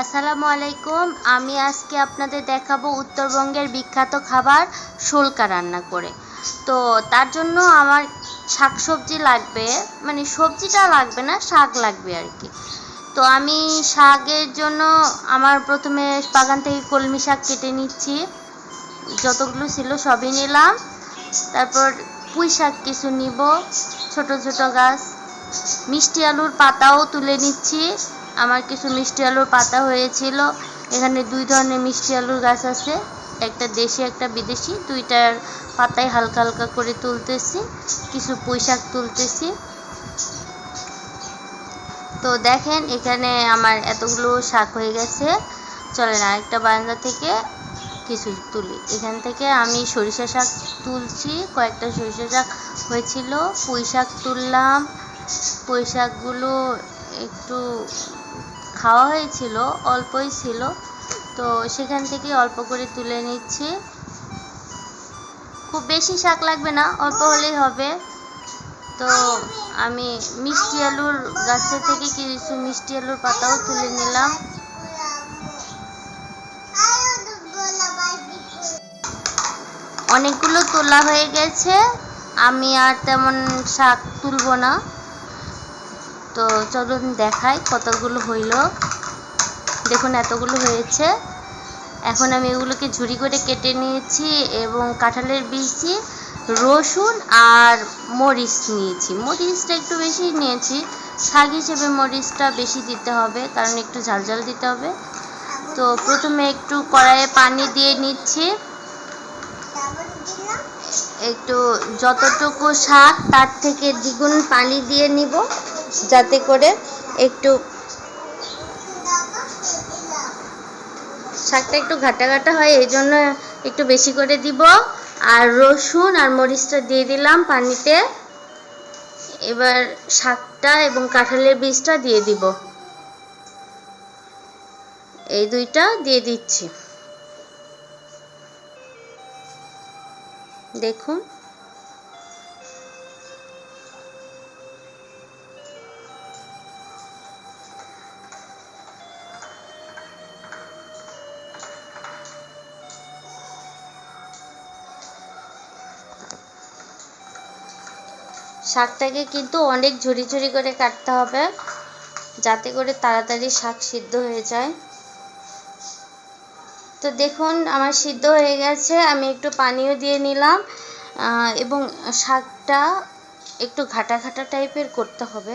আসসালামু আলাইকুম। আমি আজকে আপনাদের দেখাবো উত্তরবঙ্গের বিখ্যাত খাবার শুল্কা রান্না করে। তো তার জন্য আমার শাক সবজি লাগবে মানে সবজিটা লাগবে না, শাক লাগবে আর কি। তো আমি শাকের জন্য আমার প্রথমে বাগান থেকে কলমি শাক কেটে নিচ্ছি। যতগুলো ছিল সবই নিলাম। তারপর পুঁই শাক কিছু নিব, ছোট ছোট গাছ। মিষ্টি আলুর পাতাও তুলে নিচ্ছি। আমার কিছু মিষ্টি আলুর পাতা হয়েছিল। এখানে দুই ধরনের মিষ্টি আলুর গাছ আছে। একটা দেশি, একটা বিদেশি। দুইটার পাতায় হালকা হালকা করে তুলতেছি। কিছু পুঁই শাক তুলতেছি। তো দেখেন, এখানে আমার এতগুলো শাক হয়ে গেছে। চলেন আরেকটা বারান্দা থেকে কিছু তুলি। এখান থেকে আমি সরিষা শাক তুলছি। কয়েকটা সরিষা শাক হয়েছিল। পুঁই শাক তুললাম। পুঁই শাকগুলো একটু খাওয়া হয়েছিল, অল্পই ছিল। তো সেখান থেকে অল্প করে তুলে নিচ্ছি। খুব বেশি শাক লাগবে না, অল্প হলেই হবে। তো আমি মিষ্টি আলুর গাছের থেকে কিছু মিষ্টি আলুর পাতাও তুলে নিলাম। অনেকগুলো তোলা হয়ে গেছে। আমি আর তেমন শাক তুলব না। তো চলুন দেখাই কতগুলো হইল। দেখুন, এতগুলো হয়েছে। এখন আমি এগুলোকে ঝুড়ি করে কেটে নিয়েছি এবং কাঁঠালের বিচি, রসুন আর মরিচ নিয়েছি। মরিচটা একটু বেশি নিয়েছি। শাক হিসেবে মরিচটা বেশি দিতে হবে, কারণ একটু ঝাল ঝাল দিতে হবে। তো প্রথমে একটু কড়াইয়ে পানি দিয়ে নিচ্ছি। একটু যতটুকু শাক তার থেকে দ্বিগুণ পানি দিয়ে নিব। যাতে করে একটু শাকটা একটু ঘাটা ঘাটা হয়, এই জন্য একটু বেশি করে দিব। আর রসুন আর মরিচটা দিয়ে দিলাম পানিতে। এবার শাকটা এবং কাঁঠালের বীজটা দিয়ে দিব। এই দুইটা দিয়ে দিচ্ছি। দেখুন। শাকটাকে কিন্তু অনেক ঝুড়ি ঝুড়ি করে কাটতে হবে, যাতে করে তাড়াতাড়ি শাক সিদ্ধ হয়ে যায়। তো দেখুন, আমার সিদ্ধ হয়ে গেছে, আমি একটু পানিও দিয়ে নিলাম এবং শাকটা একটু ঘাটা ঘাটা টাইপের করতে হবে।